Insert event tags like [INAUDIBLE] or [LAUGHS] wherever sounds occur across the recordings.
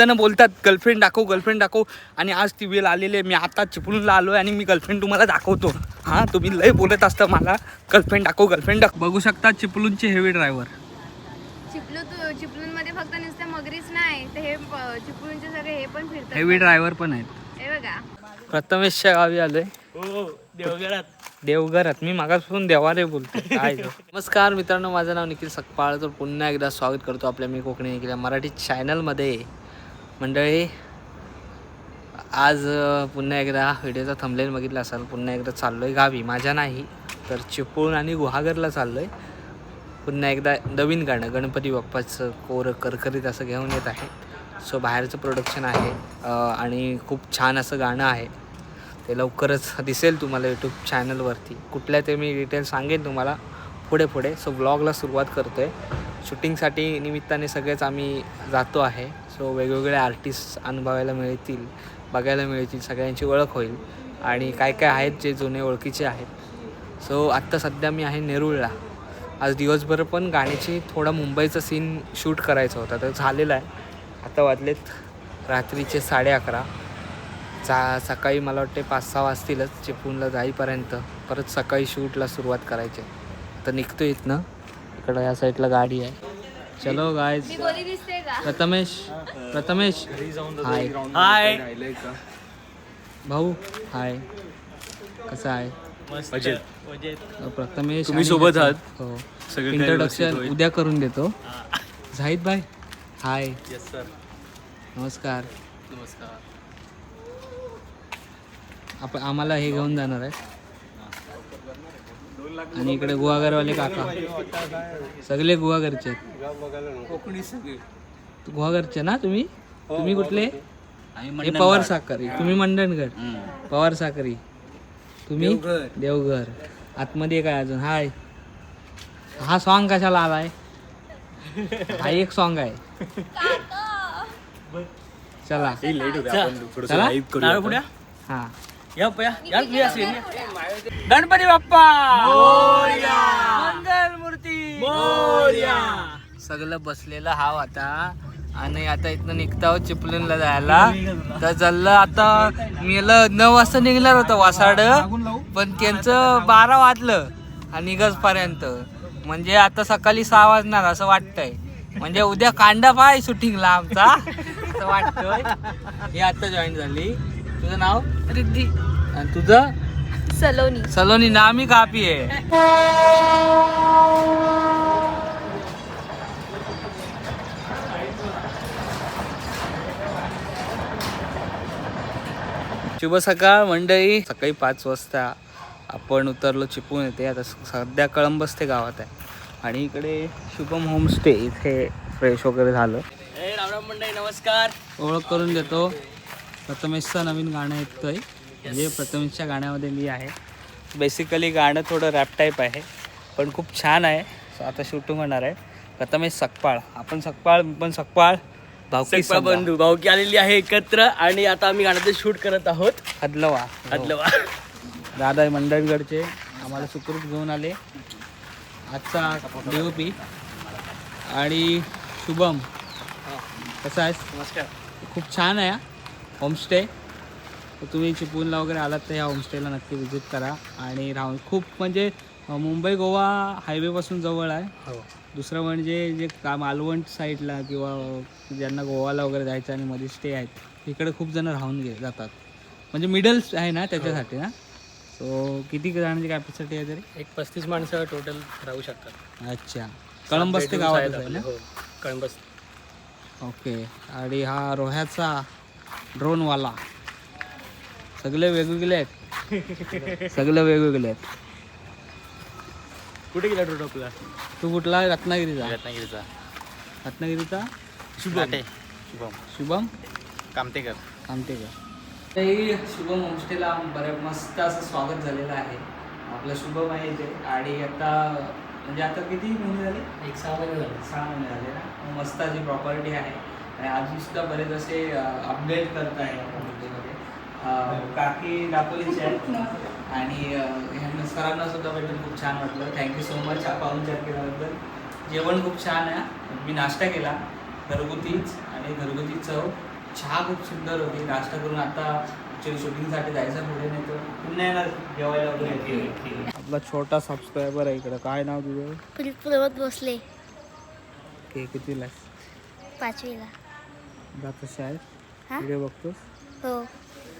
त्यांना बोलतात गर्लफ्रेंड दाखव गर्लफ्रेंड दाखव. आणि आज ती वेळ आलेली आहे. मी आता चिपळूणला आलो आहे आणि मी गर्लफ्रेंड तुम्हाला दाखवतो. हां तुम्ही लय बोलत असता मला. गर्लफ्रेंड दाखव गर्लफ्रेंड दाखव. बघू शकता चिपळूणचे हेवी ड्रायव्हर चिपलू तू चिपलून मध्ये फक्त नुसते मगरीच नाही तर हे प- चिपळूणचे सगळे हे पण फिरतात हेवी ड्रायव्हर पण आहेत. हे बघा. प्रथमेशच्या गावी आलोय. देवघरात. मी मागासपासून देवारे बोलतो काय. नमस्कार मित्रांनो माझं नाव निखिल सकपाळ. तर पुन्हा एकदा स्वागत करतो आपल्या मी कोकणी निखिल मराठी चॅनलमध्ये मंडळी आज पुन्हा एकदा व्हिडिओचा थंबलेल बघितला असाल पुन्हा एकदा चाललो आहे गावी. माझ्या नाही तर चिपळूण आणि गुहागरला चाललो आहे पुन्हा एकदा नवीन गाणं गणपती बाप्पाचं कोर करकरीत असं घेऊन येत आहे. सो बाहेरचं प्रोडक्शन आहे आणि खूप छान असं गाणं आहे. ते लवकरच दिसेल तुम्हाला यूट्यूब चॅनलवरती कुठल्या ते मी डिटेल सांगेन तुम्हाला. पुढे पुढे. सो ब्लॉगला सुरुवात करतो आहे शूटिंगसाठी निमित्ताने सगळेच आम्ही जातो आहे. सो वेगवेगळे आर्टिस्ट अनुभवायला मिळतील बघायला मिळतील सगळ्यांची ओळख होईल. आणि काय काय आहेत जे जुने ओळखीचे आहेत. सो आत्ता सध्या मी आहे नेरुळला. आज दिवसभर पण गाण्याची थोडा मुंबईचा सीन शूट करायचा होता. तर झालेला आहे. आता वाजलेत रात्रीचे साडे अकरा. चा सकाळी मला वाटते पाच सहा वाजतीलच. चिपळूणला जाईपर्यंत. परत सकाळी शूटला सुरुवात करायची. आता निघतो इथनं. इकडं या साईडला गाडी आहे. चलो guys Prathamesh Prathamesh. Hi hi भाऊ हाय कसा आहे? प्रथमेश तुम्ही सोबत आहात? हो. सगळं इंट्रोडक्शन. उद्या करून देतो. झाहिद भाई. हाय येस सर नमस्कार. नमस्कार. आपण आम्हाला हे घेऊन जाणार आहे. आणि इकडे गुहागरवाले काका. सगळे गुहागरचे आहेत. कोकणी सगळी गुहागरचे ना तुम्ही? तुम्ही कुठले? आम्ही हे पवार साखरी. तुम्ही मंडणगड. पवार साखरी. तुम्ही? देवघर. आतमध्ये काय अजून? हाय. हा सॉन्ग कशाला आलाय? हा एक सॉन्ग आहे. चला. चला. हा. या पया. या तुम्ही असेल गणपती बाप्पा! मंगल मूर्ती! सगळं बसलेलं हाव आता. आणि आता इथनं निघता आहोत चिपळूणला जायला. तर चाललं आता मेलं नऊ वाजता निघणार होतं वासाड. पण त्यांचं बारा वाजलं आणि निघस पर्यंत. म्हणजे आता सकाळी सहा वाजणार असं वाटतंय. म्हणजे उद्या कांडा पाय शूटिंगला आमचा. असं वाटतंय. ही आता जॉईन झाली. तुझं नाव? रिद्धी. आणि तुझं? सलोनी. सलोनी नामी कापी आहे. शुभ सकाळ मंडळी. सकाळी पाच वाजता आपण उतरलो चिपळूण येते आता सध्या कळंबस्ते गावात आहे. आणि इकडे शुभम होमस्टे इथे फ्रेश वगैरे झालं. राम राम मंडळी नमस्कार. ओळख करून देतो. प्रथमेशचं नवीन गाणं ऐकतोय म्हणजे प्रथमेशच्या गाण्यामध्ये मी आहे. बेसिकली गाणं थोडं रॅप टाईप आहे पण खूप छान आहे. आता शूटिंग होणार आहे. प्रथमेश सकपाळ. आपण सकपाळ मी पण सकपाळ. भावकी सकपा बंधू भाऊकी आलेली आहे एकत्र आणि आता आम्ही गाण्याचं शूट करत आहोत. हदलवा. आदलवा दादा मंडळगडचे आम्हाला सुखरूप घेऊन आले. आजचा पी आणि शुभम. कसा आहेस? नमस्कार. खूप छान आहे हा. होमस्टे तुम्ही चिपळूणला वगैरे आलात तर ह्या होमस्टेला नक्की विजिट करा. आणि राहून खूप म्हणजे मुंबई गोवा हायवेपासून जवळ आहे. हो. दुसरं म्हणजे जे का मालवण साईडला किंवा ज्यांना गोवाला वगैरे जायचं आणि मध्ये स्टे आहेत इकडे खूप जण राहून गे जातात. म्हणजे मिडल आहे ना त्याच्यासाठी ना? सो किती जणांची कॅपॅसिटी आहे तरी? एक पस्तीस माणसं टोटल राहू शकतात. अच्छा. कळंबस ते गावातच आहे ना? हो. कळंबस ओके आणि हा रोह्याचा ड्रोनवाला. सगळे वेगवेगळे आहेत. सगळे वेगवेगळे आहेत. कुठे गेला टोटल आपला? तू कुठला? रत्नागिरीचा. रत्नागिरीचा. रत्नागिरीचा? शुभम. शुभम. शुभम? कामतेकर. आमटेकर ते शुभम होमस्टेला बऱ्या मस्त असं स्वागत झालेलं आहे. आपलं शुभम आहे इथे. आणि आता म्हणजे आता किती महिने झाले? एक सहा महिने झाले. सहा महिने झाले ना? मस्त अशी प्रॉपर्टी आहे. आणि अजून सुद्धा बरेच असे अपडेट करत आहे काकी दापोलीचे आहेत. आणि ह्यांना सरांना सुद्धा भेटून खूप छान वाटलं. थँक्यू सो मच पाहुणचार केल्याबद्दल. जेवण खूप छान आहे. मी नाश्ता केला. घरगुतीच आणि घरगुती चव. चहा खूप सुंदर होती. नाश्ता करून आता शूटिंगसाठी जायचं पुढे नाही तर पुन्हा येणार जेवायला वगैरे आपला छोटा सबस्क्रायबर आहे इकडं. काय नाव तुझं? प्रमोद भोसले. के कितीला पाचवीला. जातो शाळेत. हा? व्हिडिओ बघतोस? हो.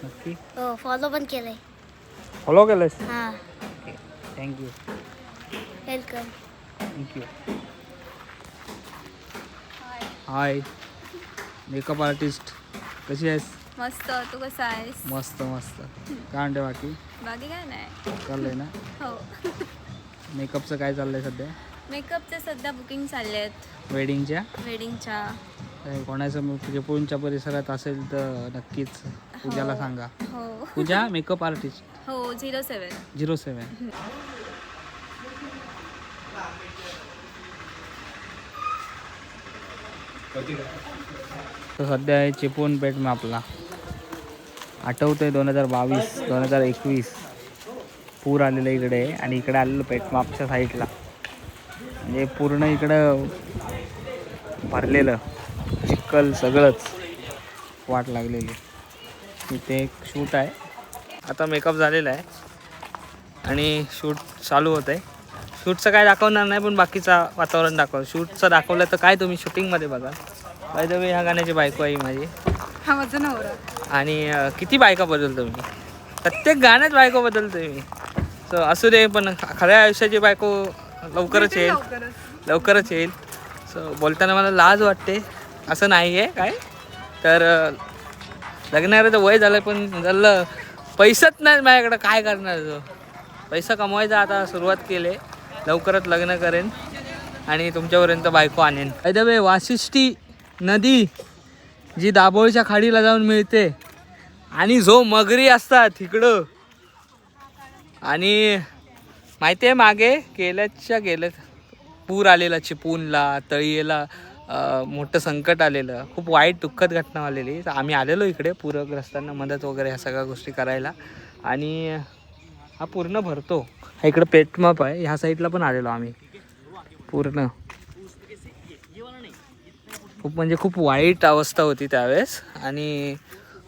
नक्की? हो फॉलो पण केलंय. फॉलो केलंस हां. Okay thank you welcome thank you hi makeup artist कशी आहेस? मस्त. तू कसा आहेस? मस्त मस्त. काय म्हणते बाकी? बाकी काय नाही. चाललंय ना? हो. मेकअपचं काय चाललंय सध्या? मेकअपचे सध्या बुकिंग चालले आहेत वेडिंगच्या वेडिंगच्या काय कोणाचं चिपळूणच्या परिसरात असेल तर नक्कीच पूजाला सांगा. हो. पूजा मेकअप आर्टिस्ट हो झिरो सेवन झिरो सेवन तर सध्या आहे चिपळूण पेठ मॅपला. आठवतंय दोन हजार बावीस दोन हजार एकवीस. पूर आलेलं इकडे आणि इकडे आलेलं पेठ मापच्या साईडला म्हणजे पूर्ण इकडं भरलेलं. चिखल सगळंच वाट लागलेली. इथे एक शूट आहे. आता मेकअप झालेला आहे. आणि शूट चालू होत आहे शूटचं काय दाखवणार नाही पण बाकीचा वातावरण दाखव. शूटचं दाखवलं तर काय तुम्ही शूटिंगमध्ये बघा. बाय द वे ह्या गाण्याची बायको आहे माझी. हा माझा नवरा. आणि किती बायका बदलतो मी. प्रत्येक गाण्यात बायको बदलतोय मी. सो असू दे पण खऱ्या आयुष्याची बायको लवकरच येईल. लवकरच. येईल. सो बोलताना मला लाज वाटते. असं नाही आहे काय. तर अं, तर वय झालं पण झालं. पैसाच नाही माझ्याकडं काय करणार तो? पैसा कमवायचा आता सुरुवात केले. लवकरच लग्न करेन आणि तुमच्यापर्यंत बायको आणेन. वे वाशिष्ठी नदी जी दाभोळच्या खाडीला जाऊन मिळते. आणि जो मगरी असतात इकडं. आणि माहिती आहे मागे गेल्याच्या गेल्या पूर आलेला चिपूनला तळीला मोठं संकट आलेलं खूप वाईट दुःखद घटना आलेली. तर आम्ही आलेलो इकडे पूरग्रस्तांना मदत वगैरे ह्या सगळ्या गोष्टी करायला. आणि हा पूर्ण भरतो. हा इकडं पेटमाप आहे. ह्या साईडला पण आलेलो आम्ही. पूर्ण. खूप म्हणजे खूप वाईट अवस्था होती त्यावेळेस. आणि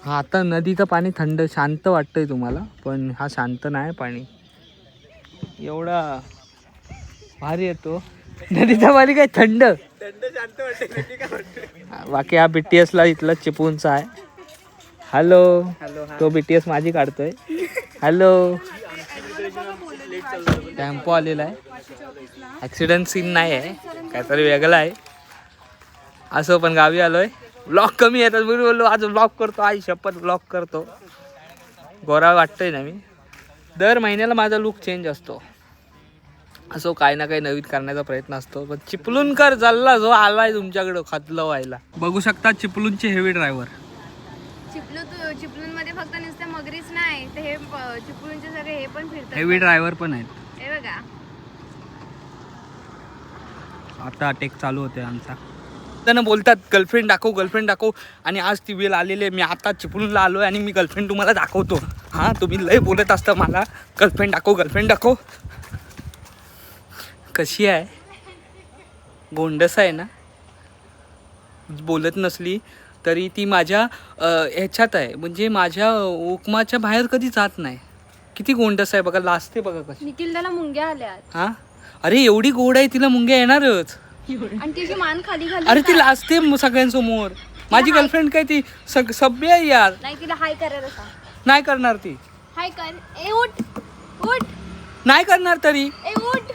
हा आता नदीचं पाणी थंड शांत वाटतंय तुम्हाला. पण हा शांत नाही पाणी. एवढा भारी येतो नदीचा पाणी काय थंड? बाकी हा बीटीएस ला इथला चिपळूणचा आहे. हॅलो तो बीटीएस माझी काढतोय. हॅलो टेम्पो आलेला आहे. ऍक्सिडेंट सीन नाही आहे. काहीतरी वेगळं आहे. असं पण गावी आलोय. ब्लॉक कमी येतात मी बोललो आज ब्लॉक करतो. आई शपथ ब्लॉक करतो. गोरा वाटतोय ना मी. दर महिन्याला माझा लुक चेंज असतो. असो काही ना काही नवीन करण्याचा प्रयत्न असतो. पण चिपलूणकर चालला जो आलाय तुमच्याकडं खतलं व्हायला बघू शकता चिपलूणचे हेवी ड्रायव्हर चिपलू तू चिपलून मध्ये फक्त नुसते मगरीच नाही तर हे प- चिपळूणचे सगळे हे पण फिरतात. हेवी ड्रायव्हर पण आहेत. हे बघा. आता टेक चालू होते आमचा. त्यांना बोलतात गर्लफ्रेंड दाखव गर्लफ्रेंड दाखव. आणि आज ती वेळ आलेली आहे. मी आता चिपळूणला आलो आहे आणि मी गर्लफ्रेंड तुम्हाला दाखवतो. हां तुम्ही लय बोलत असता मला. गर्लफ्रेंड दाखव गर्लफ्रेंड दाखव. कशी आहे? गोंडस आहे ना? बोलत नसली तरी ती माझ्या ह्याच्यात आहे. म्हणजे माझ्या उकमाच्या बाहेर कधी जात नाही. किती गोंडस आहे बघा लाजते बघा कशी. निखिल त्याला मुंग्या आल्यात. हां? अरे एवढी गोड आहे तिला मुंग्या येणारच. आणि तिची मान खाली खाली अरे ती लाजते म- सगळ्यांसमोर. माझी गर्लफ्रेंड काय ती? सग सभ्य आहे यार. नाही तिला हाय करायला सांग नाही करणार ती. हाय कर. ए उठ. उठ. नाही करणार तरी.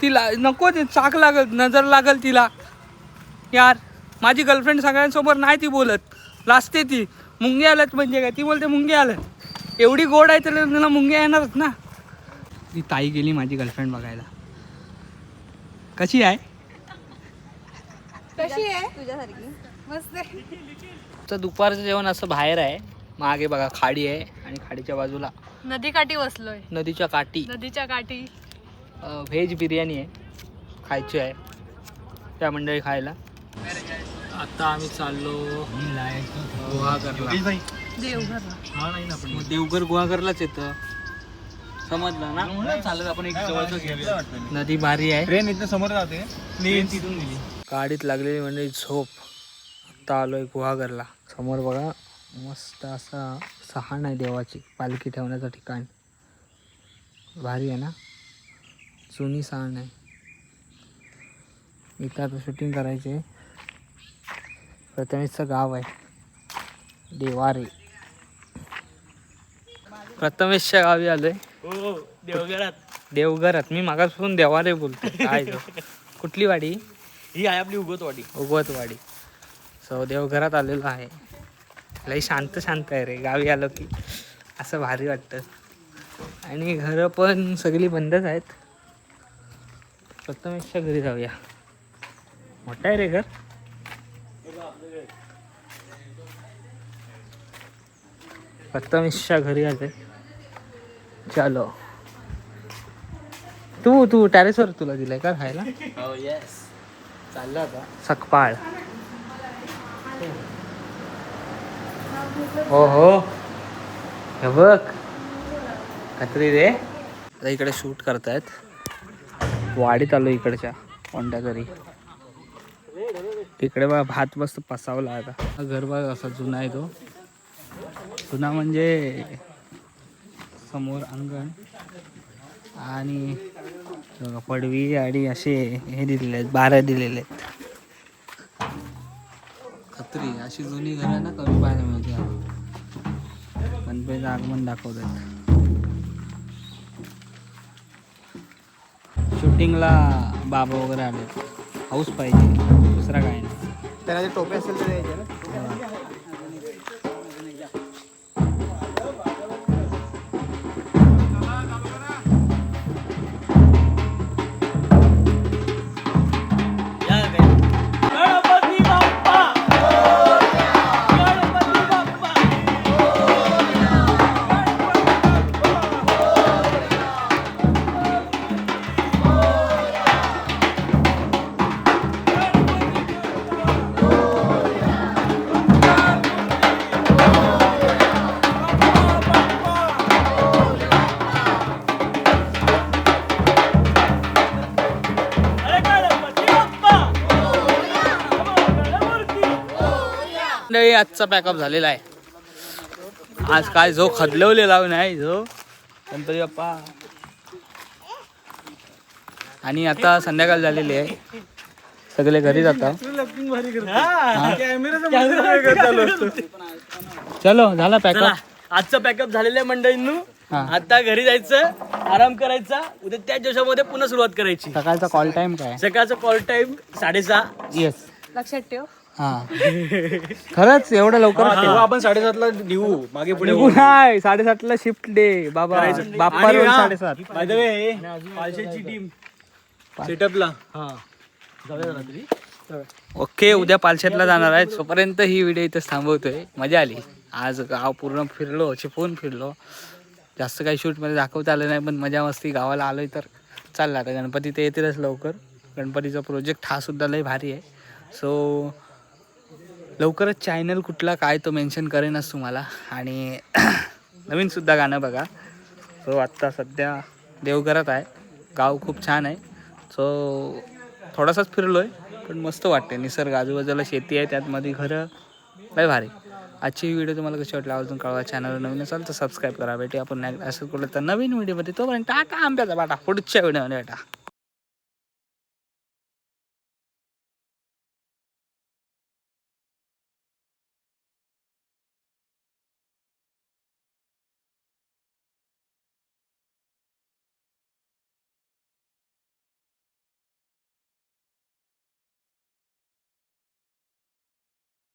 तिला नको ते चाक लागल नजर लागल तिला. यार माझी गर्लफ्रेंड सगळ्यांसमोर नाही ती बोलत. लाजते ती. मुंग्या आल्यात म्हणजे काय? ती बोलते मुंग्या आल्यात. एवढी गोड आहे तर तिला मुंग्या येणारच ना. ती ताई गेली माझी गर्लफ्रेंड बघायला. कशी आहे? कशी आहे? तुझ्यासारखी. मस्त तर दुपारचं जेवण असं बाहेर आहे. मागे बघा खाडी आहे आणि खाडीच्या बाजूला. नदीकाठी बसलोय नदीच्या काठी. नदीच्या काठी. व्हेज बिर्याणी आहे. खायची आहे. त्या मंडळी खायला. आता आम्ही चाललो गुहागरला देवघरला. देवघर गुहागरलाच येतं. समजलं ना? चालत आपण एक जवळचं नदी भारी आहे. ट्रेन इथं समोर जाते. ट्रेन तिथून गेली. गाडीत लागलेली म्हणजे झोप. आता आलोय गुहागरला समोर बघा. मस्त असा सहाण आहे देवाची पालखी ठेवण्याचं ठिकाण भारी आहे ना? जुनी सहाण आहे. इथं आता शूटिंग करायचे आहे. प्रथमेशचं गाव आहे. देवारे. प्रथमेशच्या गावी आलोय. हो देवघरात. देवघरात. मी मागासपासून देवारे बोलतो काय तो? [LAUGHS] कुठली वाडी? ही आहे आपली उगतवाडी उगवतवाडी. सो देवघरात आलेलो आहे. लई शांत शांत आहे रे गावी आलो की. असं भारी वाटतं. आणि घरं पण सगळी बंदच आहेत. प्रथमेशच्या घरी जाऊया. मोठं आहे रे घर. प्रथमेशच्या घरी आले चलो. तू तू टॅरेसवर तुला दिलंय का राहायला? हो येस चाललं आता. सकपाळ हो हो हे बघ. खात्री रे. आता इकडे शूट करतायत. वाडी चालू आहे इकडच्या. कोणत्या तरी. तिकडे बघा भात मस्त पसावला आता. घर बघ असा जुना आहे तो. जुना म्हणजे समोर अंगण आणि पडवी आणि असे हे दिलेले आहेत बारा दिलेले आहेत. खत्री अशी जुनी घरं ना कमी पाहायला मिळते गणपतीचं आगमन दाखवतात. शूटिंगला बाबा वगैरे आले हाऊस पाहिजे दुसरा काय नाही. त्याला टोपे असेल तर द्यायचे ना. मंडळी आजचा पॅकअप झालेला आहे. आज काय जो खदलवलेला नाही जो. गणपती बाप्पा. आणि आता संध्याकाळ झालेली आहे. सगळे घरी जातात. चलो झाला पॅकअप आजचं पॅकअप झालेलं आहे मंडळींनू. हा. आता घरी जायचं आराम करायचा उद्या त्याच दिवसामध्ये पुन्हा सुरुवात करायची. सकाळचा कॉल टाइम काय? सकाळचा कॉल टाइम साडेसहा. येस लक्षात ठेव. हा. खरंच एवढं लवकर? तेव्हा आपण साडेसातला निघू. मागे पुढे निघू नाही साडेसातला शिफ्ट डे बाबा बाप्पा रोज साडेसात. पाचशेची टीम सेटअपला. हा. जाऊया रात्री. ओके उद्या पालशेतला जाणार आहे तोपर्यंत ही व्हिडिओ इथं थांबवतोय मजा आली. आज गाव पूर्ण फिरलो चिपवून फिरलो. जास्त काही शूटमध्ये दाखवता आलं नाही पण मजा मस्ती. गावाला आलोय तर चाललं. आता गणपती ते येतीलच लवकर. गणपतीचा प्रोजेक्ट हा सुद्धा लय भारी आहे. सो लवकरच चॅनल कुठला काय तो मेन्शन करेनच तुम्हाला. आणि [CLEARS THROAT] नवीनसुद्धा गाणं बघा. सो आत्ता सध्या देवघरात आहे. गाव खूप छान आहे. सो थोडासाच फिरलो आहे पण मस्त वाटते निसर्ग आजूबाजूला शेती आहे त्यातमध्ये घरं. लय भारी. आजची व्हिडिओ तुम्हाला कशी वाटली अजून कळवा. चॅनलवर नवीन असाल तर सबस्क्राईब करा. भेटी आपण असं कुठलं तर नवीन व्हिडिओमध्ये. तोपर्यंत टाटा आंब्याचा बाटा. पुढच्या व्हिडिओमध्ये भेटा.